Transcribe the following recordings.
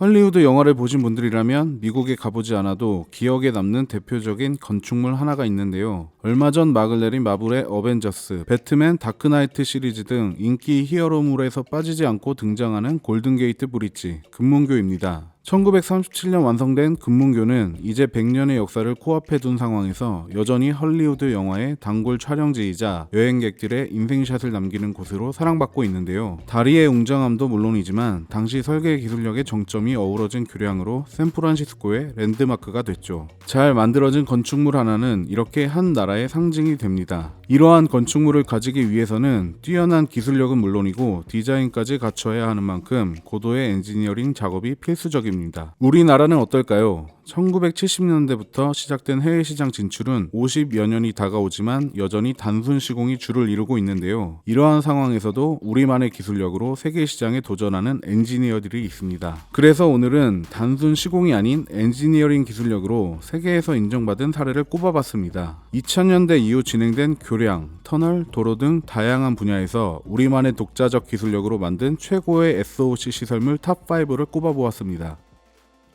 할리우드 영화를 보신 분들이라면 미국에 가보지 않아도 기억에 남는 대표적인 건축물 하나가 있는데요. 얼마 전 막을 내린 마블의 어벤져스, 배트맨, 다크나이트 시리즈 등 인기 히어로물에서 빠지지 않고 등장하는 골든게이트 브릿지, 금문교입니다. 1937년 완성된 금문교는 이제 100년의 역사를 코앞에 둔 상황에서 여전히 헐리우드 영화의 단골 촬영지이자 여행객들의 인생샷을 남기는 곳으로 사랑받고 있는데요. 다리의 웅장함도 물론이지만 당시 설계 기술력의 정점이 어우러진 교량으로 샌프란시스코의 랜드마크가 됐죠. 잘 만들어진 건축물 하나는 이렇게 한 나라의 상징이 됩니다. 이러한 건축물을 가지기 위해서는 뛰어난 기술력은 물론이고 디자인까지 갖춰야 하는 만큼 고도의 엔지니어링 작업이 필수적입니다. 우리나라는 어떨까요? 1970년대부터 시작된 해외 시장 진출은 50여 년이 다가오지만 여전히 단순 시공이 주를 이루고 있는데요. 이러한 상황에서도 우리만의 기술력으로 세계 시장에 도전하는 엔지니어들이 있습니다. 그래서 오늘은 단순 시공이 아닌 엔지니어링 기술력으로 세계에서 인정받은 사례를 꼽아봤습니다. 2000년대 이후 진행된 교 량, 터널, 도로 등 다양한 분야에서 우리만의 독자적 기술력으로 만든 최고의 SOC 시설물 탑5를 꼽아보았습니다.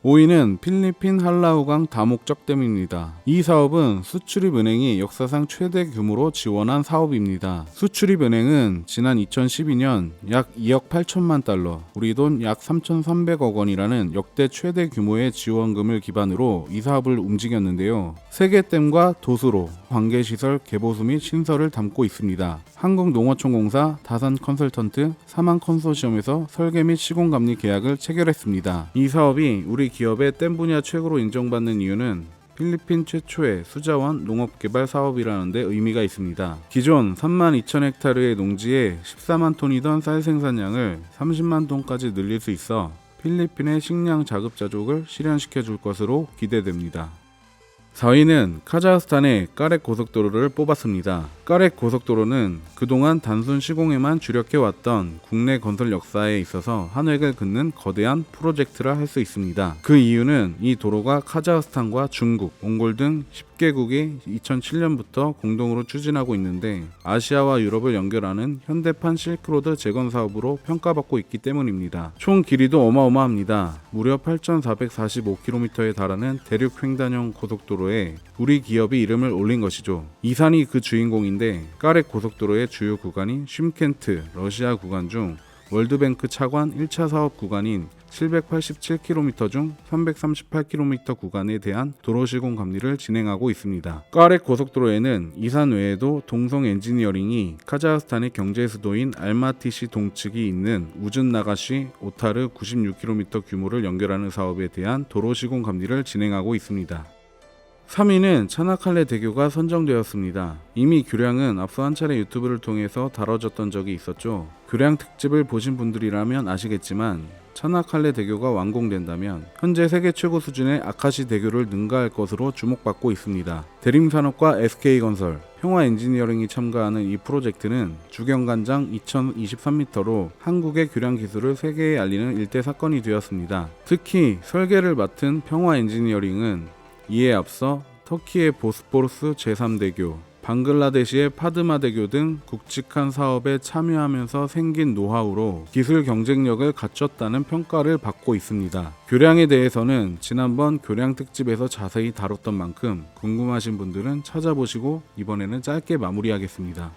5위는 필리핀 한라우강 다목적댐입니다. 이 사업은 수출입은행이 역사상 최대 규모로 지원한 사업입니다. 수출입은행은 지난 2012년 약 2억 8천만 달러, 우리 돈 약 3,300억 원이라는 역대 최대 규모의 지원금을 기반으로 이 사업을 움직였는데요. 세계댐과 도수로, 관계시설 개보수 및 신설을 담고 있습니다. 한국농어촌공사, 다산 컨설턴트, 사만 컨소시엄에서 설계 및 시공감리 계약을 체결했습니다. 이 사업이 우리 기업의 댐 분야 최고로 인정받는 이유는 필리핀 최초의 수자원 농업개발 사업이라는 데 의미가 있습니다. 기존 3만 2천 헥타르의 농지에 14만 톤이던 쌀 생산량을 30만 톤까지 늘릴 수 있어 필리핀의 식량 자급자족을 실현시켜 줄 것으로 기대됩니다. 4위는 카자흐스탄의 까렉 고속도로를 뽑았습니다. 까렉 고속도로는 그동안 단순 시공에만 주력해왔던 국내 건설 역사에 있어서 한 획을 긋는 거대한 프로젝트라 할 수 있습니다. 그 이유는 이 도로가 카자흐스탄과 중국, 몽골 등 10 개국이 2007년부터 공동으로 추진하고 있는데 아시아와 유럽을 연결하는 현대판 실크로드 재건 사업으로 평가받고 있기 때문입니다. 총 길이도 어마어마합니다. 무려 8,445km에 달하는 대륙 횡단형 고속도로에 우리 기업이 이름을 올린 것이죠. 이 산이 그 주인공인데 까렉 고속도로의 주요 구간인 쉼켄트 러시아 구간 중 월드뱅크 차관 1차 사업 구간인 787km 중 338km 구간에 대한 도로 시공 감리를 진행하고 있습니다. 까렉 고속도로에는 이산 외에도 동성 엔지니어링이 카자흐스탄의 경제 수도인 알마티시 동측이 있는 우준 나가시 오타르 96km 규모를 연결하는 사업에 대한 도로 시공 감리를 진행하고 있습니다. 3위는 차나칼레 대교가 선정되었습니다. 이미 교량은 앞서 한 차례 유튜브를 통해서 다뤄졌던 적이 있었죠. 교량 특집을 보신 분들이라면 아시겠지만 차나칼레 대교가 완공된다면 현재 세계 최고 수준의 아카시 대교를 능가할 것으로 주목받고 있습니다. 대림산업과 SK건설, 평화 엔지니어링이 참가하는 이 프로젝트는 주경간장 2023m로 한국의 교량 기술을 세계에 알리는 일대 사건이 되었습니다. 특히 설계를 맡은 평화 엔지니어링은 이에 앞서 터키의 보스포르스 제3대교, 방글라데시의 파드마 대교 등 굵직한 사업에 참여하면서 생긴 노하우로 기술 경쟁력을 갖췄다는 평가를 받고 있습니다. 교량에 대해서는 지난번 교량 특집에서 자세히 다뤘던 만큼 궁금하신 분들은 찾아보시고 이번에는 짧게 마무리하겠습니다.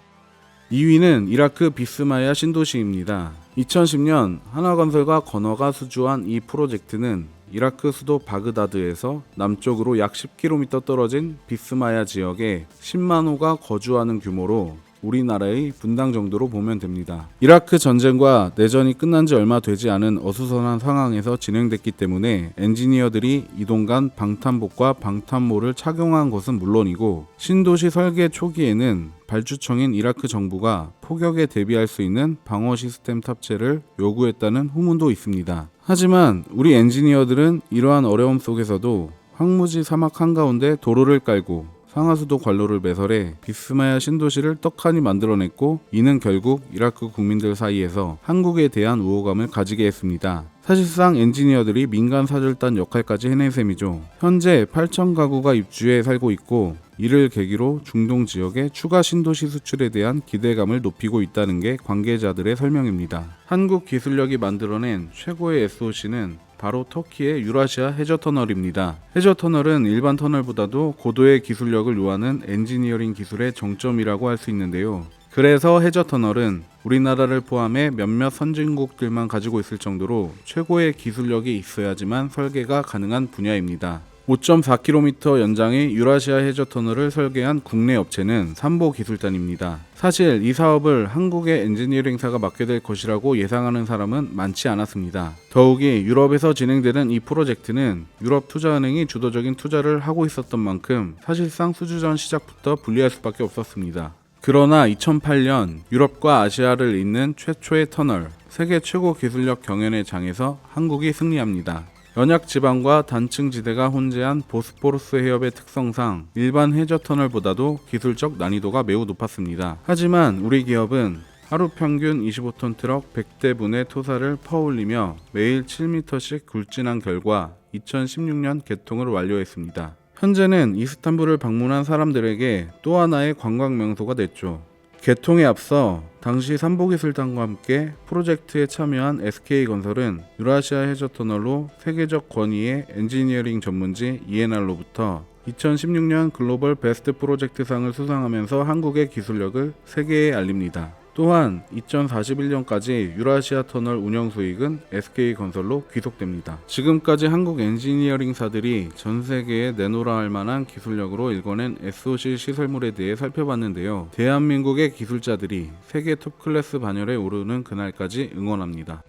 2위는 이라크 비스마야 신도시입니다. 2010년 한화건설과 건어가 수주한 이 프로젝트는 이라크 수도 바그다드에서 남쪽으로 약 10km 떨어진 비스마야 지역에 10만 호가 거주하는 규모로 우리나라의 분당 정도로 보면 됩니다. 이라크 전쟁과 내전이 끝난 지 얼마 되지 않은 어수선한 상황에서 진행됐기 때문에 엔지니어들이 이동간 방탄복과 방탄모를 착용한 것은 물론이고 신도시 설계 초기에는 발주청인 이라크 정부가 폭격에 대비할 수 있는 방어 시스템 탑재를 요구했다는 후문도 있습니다. 하지만 우리 엔지니어들은 이러한 어려움 속에서도 황무지 사막 한가운데 도로를 깔고 상하수도 관로를 매설해 비스마야 신도시를 떡하니 만들어냈고 이는 결국 이라크 국민들 사이에서 한국에 대한 우호감을 가지게 했습니다. 사실상 엔지니어들이 민간 사절단 역할까지 해낸 셈이죠. 현재 8천 가구가 입주해 살고 있고 이를 계기로 중동 지역의 추가 신도시 수출에 대한 기대감을 높이고 있다는 게 관계자들의 설명입니다. 한국 기술력이 만들어낸 최고의 SOC는 바로 터키의 유라시아 해저 터널입니다. 해저 터널은 일반 터널보다도 고도의 기술력을 요하는 엔지니어링 기술의 정점이라고 할 수 있는데요. 그래서 해저 터널은 우리나라를 포함해 몇몇 선진국들만 가지고 있을 정도로 최고의 기술력이 있어야지만 설계가 가능한 분야입니다. 5.4km 연장의 유라시아 해저 터널을 설계한 국내 업체는 삼보 기술단입니다. 사실 이 사업을 한국의 엔지니어링사가 맡게 될 것이라고 예상하는 사람은 많지 않았습니다. 더욱이 유럽에서 진행되는 이 프로젝트는 유럽 투자은행이 주도적인 투자를 하고 있었던 만큼 사실상 수주전 시작부터 불리할 수밖에 없었습니다. 그러나 2008년 유럽과 아시아를 잇는 최초의 터널, 세계 최고 기술력 경연의 장에서 한국이 승리합니다. 연약 지방과 단층 지대가 혼재한 보스포루스 해협의 특성상 일반 해저 터널보다도 기술적 난이도가 매우 높았습니다. 하지만 우리 기업은 하루 평균 25톤 트럭 100대분의 토사를 퍼올리며 매일 7m씩 굴진한 결과 2016년 개통을 완료했습니다. 현재는 이스탄불을 방문한 사람들에게 또 하나의 관광 명소가 됐죠. 개통에 앞서 당시 삼보기술단과 함께 프로젝트에 참여한 SK건설은 유라시아 해저 터널로 세계적 권위의 엔지니어링 전문지 ENR로부터 2016년 글로벌 베스트 프로젝트상을 수상하면서 한국의 기술력을 세계에 알립니다. 또한 2041년까지 유라시아 터널 운영 수익은 SK건설로 귀속됩니다. 지금까지 한국 엔지니어링사들이 전 세계에 내놓으라 할 만한 기술력으로 일궈낸 SOC 시설물에 대해 살펴봤는데요. 대한민국의 기술자들이 세계 톱 클래스 반열에 오르는 그날까지 응원합니다.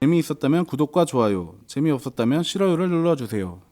재미있었다면 구독과 좋아요, 재미없었다면 싫어요를 눌러주세요.